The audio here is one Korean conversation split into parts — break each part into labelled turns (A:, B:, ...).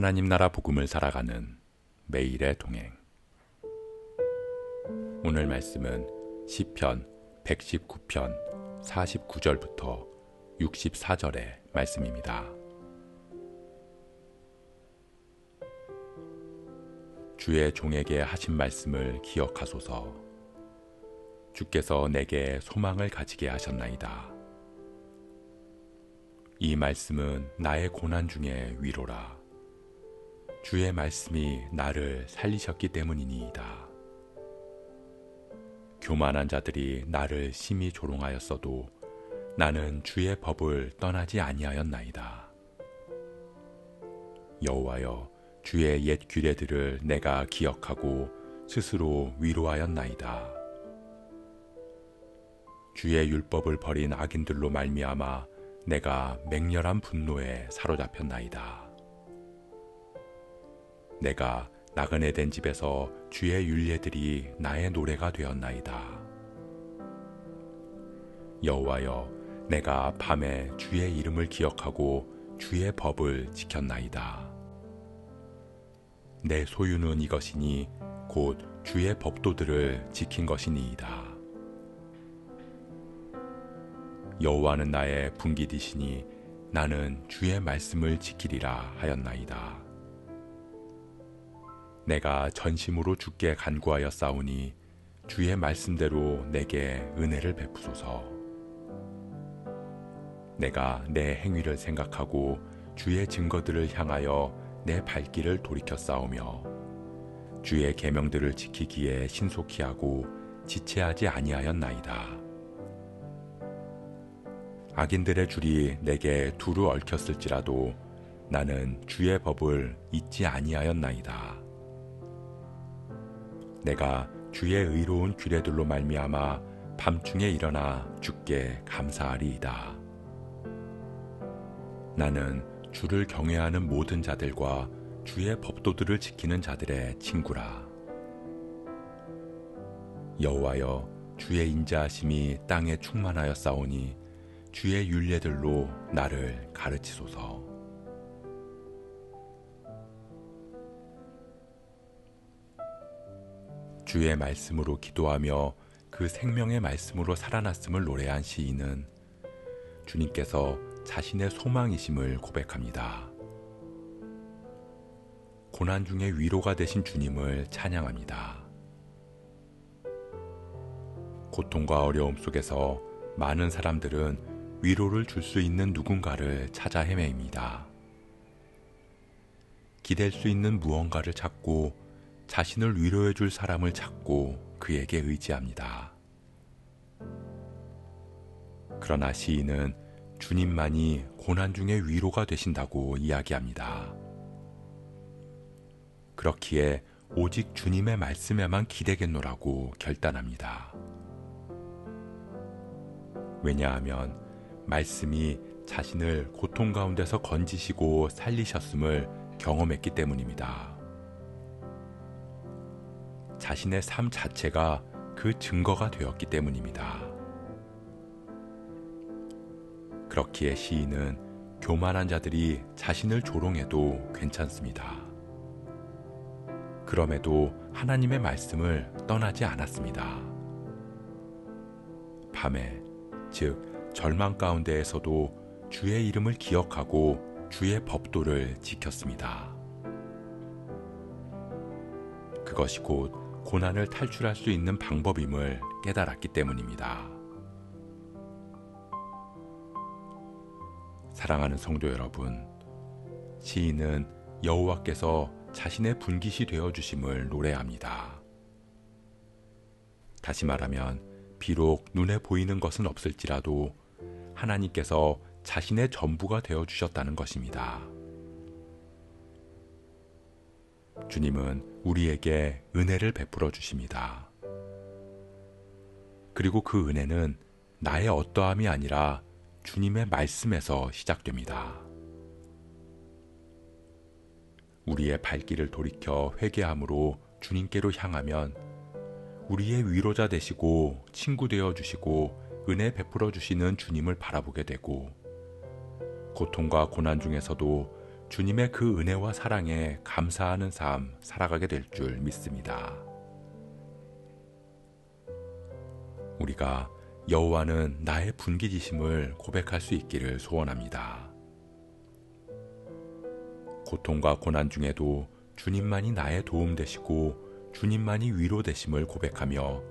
A: 하나님 나라 복음을 살아가는 매일의 동행. 오늘 말씀은 시편 119편 49절부터 64절의 말씀입니다. 주의 종에게 하신 말씀을 기억하소서. 주께서 내게 소망을 가지게 하셨나이다. 이 말씀은 나의 고난 중에 위로라. 주의 말씀이 나를 살리셨기 때문이니이다. 교만한 자들이 나를 심히 조롱하였어도 나는 주의 법을 떠나지 아니하였나이다. 여호와여 주의 옛 규례들을 내가 기억하고 스스로 위로하였나이다. 주의 율법을 버린 악인들로 말미암아 내가 맹렬한 분노에 사로잡혔나이다. 내가 나그네 된 집에서 주의 윤례들이 나의 노래가 되었나이다. 여호와여, 내가 밤에 주의 이름을 기억하고 주의 법을 지켰나이다. 내 소유는 이것이니 곧 주의 법도들을 지킨 것이니이다. 여호와는 나의 분기디시니 나는 주의 말씀을 지키리라 하였나이다. 내가 전심으로 주께 간구하여 싸우니 주의 말씀대로 내게 은혜를 베푸소서. 내가 내 행위를 생각하고 주의 증거들을 향하여 내 발길을 돌이켜 싸우며 주의 계명들을 지키기에 신속히 하고 지체하지 아니하였나이다. 악인들의 줄이 내게 두루 얽혔을지라도 나는 주의 법을 잊지 아니하였나이다. 내가 주의 의로운 규례들로 말미암아 밤중에 일어나 주께 감사하리이다. 나는 주를 경외하는 모든 자들과 주의 법도들을 지키는 자들의 친구라. 여호와여 주의 인자하심이 땅에 충만하여 싸우니 주의 윤례들로 나를 가르치소서. 주의 말씀으로 기도하며 그 생명의 말씀으로 살아났음을 노래한 시인은 주님께서 자신의 소망이심을 고백합니다. 고난 중에 위로가 되신 주님을 찬양합니다. 고통과 어려움 속에서 많은 사람들은 위로를 줄 수 있는 누군가를 찾아 헤매입니다. 기댈 수 있는 무언가를 찾고 자신을 위로해 줄 사람을 찾고 그에게 의지합니다. 그러나 시인은 주님만이 고난 중에 위로가 되신다고 이야기합니다. 그렇기에 오직 주님의 말씀에만 기대겠노라고 결단합니다. 왜냐하면 말씀이 자신을 고통 가운데서 건지시고 살리셨음을 경험했기 때문입니다. 자신의 삶 자체가 그 증거가 되었기 때문입니다. 그렇기에 시인은 교만한 자들이 자신을 조롱해도 괜찮습니다. 그럼에도 하나님의 말씀을 떠나지 않았습니다. 밤에, 즉, 절망 가운데에서도 주의 이름을 기억하고 주의 법도를 지켰습니다. 그것이 곧 고난을 탈출할 수 있는 방법임을 깨달았기 때문입니다. 사랑하는 성도 여러분, 시인은 여호와께서 자신의 분깃이 되어 주심을 노래합니다. 다시 말하면 비록 눈에 보이는 것은 없을지라도 하나님께서 자신의 전부가 되어 주셨다는 것입니다. 주님은 우리에게 은혜를 베풀어 주십니다. 그리고 그 은혜는 나의 어떠함이 아니라 주님의 말씀에서 시작됩니다. 우리의 발길을 돌이켜 회개함으로 주님께로 향하면 우리의 위로자 되시고 친구 되어 주시고 은혜 베풀어 주시는 주님을 바라보게 되고 고통과 고난 중에서도 주님의 그 은혜와 사랑에 감사하는 삶 살아가게 될 줄 믿습니다. 우리가 여호와는 나의 분기지심을 고백할 수 있기를 소원합니다. 고통과 고난 중에도 주님만이 나의 도움 되시고 주님만이 위로 되심을 고백하며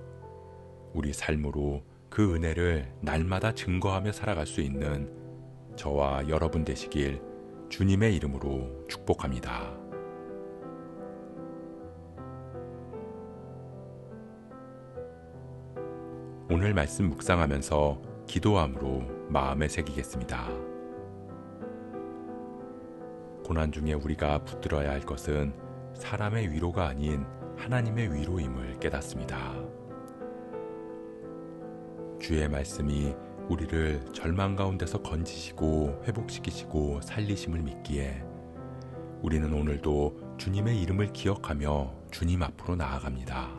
A: 우리 삶으로 그 은혜를 날마다 증거하며 살아갈 수 있는 저와 여러분 되시길 주님의 이름으로 축복합니다. 오늘 말씀 묵상하면서 기도함으로 마음에 새기겠습니다. 고난 중에 우리가 붙들어야 할 것은 사람의 위로가 아닌 하나님의 위로임을 깨닫습니다. 주의 말씀이 우리를 절망 가운데서 건지시고 회복시키시고 살리심을 믿기에 우리는 오늘도 주님의 이름을 기억하며 주님 앞으로 나아갑니다.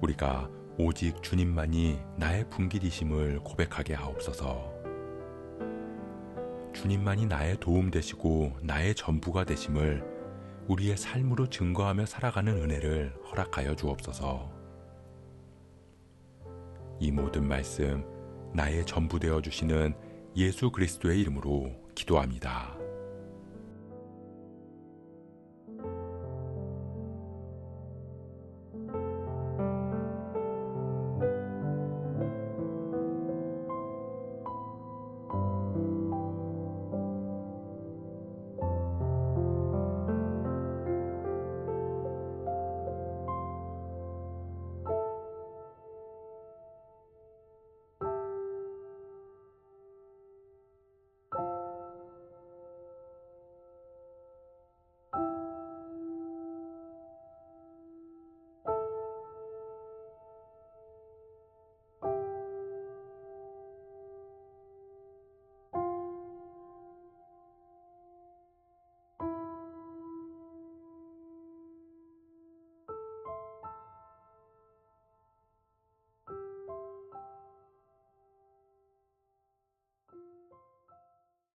A: 우리가 오직 주님만이 나의 분기디심을 고백하게 하옵소서. 주님만이 나의 도움 되시고 나의 전부가 되심을 우리의 삶으로 증거하며 살아가는 은혜를 허락하여 주옵소서. 이 모든 말씀 나의 전부 되어 주시는 예수 그리스도의 이름으로 기도합니다.